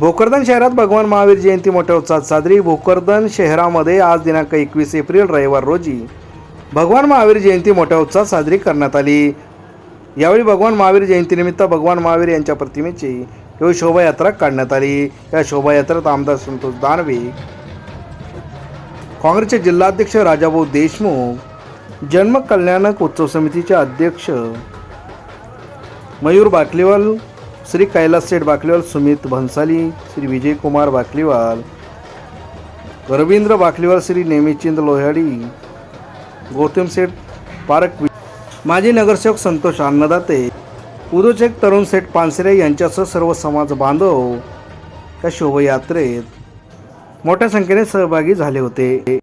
भोकरदन शहरात भगवान महावीर जयंती मोठ्या उत्साहात साजरी. भोकरदन शहरामध्ये आज दिनांक एकवीस एप्रिल रविवार रोजी भगवान महावीर जयंती मोठ्या उत्साहात साजरी करण्यात आली. यावेळी भगवान महावीर जयंतीनिमित्त भगवान महावीर यांच्या प्रतिमेची यावेळी शोभायात्रा काढण्यात आली. या शोभायात्रेत आमदार संतोष दानवे काँग्रेसचे जिल्हाध्यक्ष राजाभाऊ देशमुख जन्म कल्याणक उत्सव समितीचे अध्यक्ष मयूर बाटलीवाल श्री कैलास सेठ बाकलीवाल सुमित भन्साली श्री विजयकुमार बाकलीवाल रवींद्र बाकलीवाल श्री नेमिचिंद लोहाडी गौतम सेठ पारक माजी नगरसेवक संतोष अन्नदाते उदोचक तरुण सेठ पानसरे यांच्यासह सर्व समाज बांधव या शोभायात्रेत मोठ्या संख्येने सहभागी झाले होते.